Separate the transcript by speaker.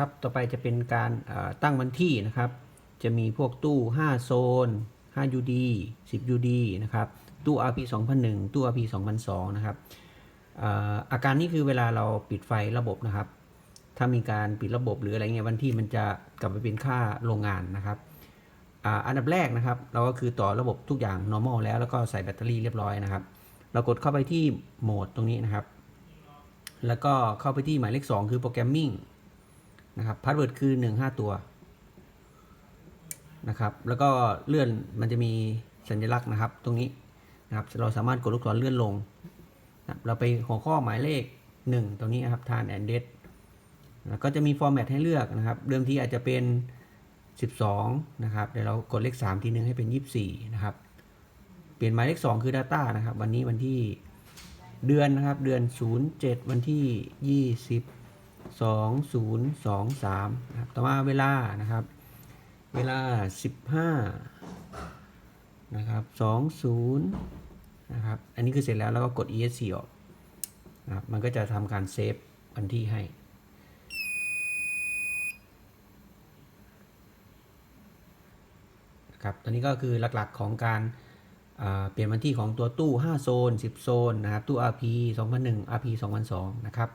Speaker 1: ครับต่อไปจะเป็นการตั้งวันที่นะครับ จะมีพวกตู้ 5 โซน 5 UD 10 UD นะครับ ตู้ RP 2001 ตู้ RP 2002 นะครับอาการนี้คือเวลาเราปิดไฟระบบนะครับ ถ้ามีการปิดระบบหรืออะไรเงี้ยวันที่มันจะกลับไปเป็นค่าโรงงานนะครับอันดับแรกนะครับ เราก็คือต่อระบบทุกอย่าง normal แล้วแล้วก็ใส่แบตเตอรี่เรียบร้อยนะครับ เรากดเข้าไปที่โหมดตรงนี้นะครับ แล้วก็เข้าไปที่หมายเลข 2 คือโปรแกรมมิ่ง นะครับพาสเวิร์ดคือ 1 5 ตัวนะครับแล้วก็เลื่อนมันจะมีสัญลักษณ์นะครับ ตรงนี้นะครับเราสามารถกดลูกศรเลื่อนลงนะรเราไปหัวข้อหมายเลข 1 ตรงนี้นะครับทานแอนเดสแล้วก็จะมีฟอร์แมตให้เลือกนะครับ เดิมทีอาจจะเป็น 12 นะครับ เดี๋ยวเรากดเลข 3 ทีนึงให้เป็น 24 นะครับ เปลี่ยนหมายเลข 2 คือ Data นะครับ วันนี้วันที่เดือนนะครับ เดือน 07 วันที่ 20 2023นะครับต่อมาเวลานะครับ เวลา 15นะครับ20นะครับ อันนี้คือเสร็จแล้วแล้วก็กด ESC ออกนะครับ มันก็จะทำการเซฟวันที่ให้นะครับตอนนี้ก็คือหลักๆของการเปลี่ยนวันที่ของตัวตู้ 5 โซน 10 โซนนะครับ ตู้ RP 2001 RP 2002 นะครับ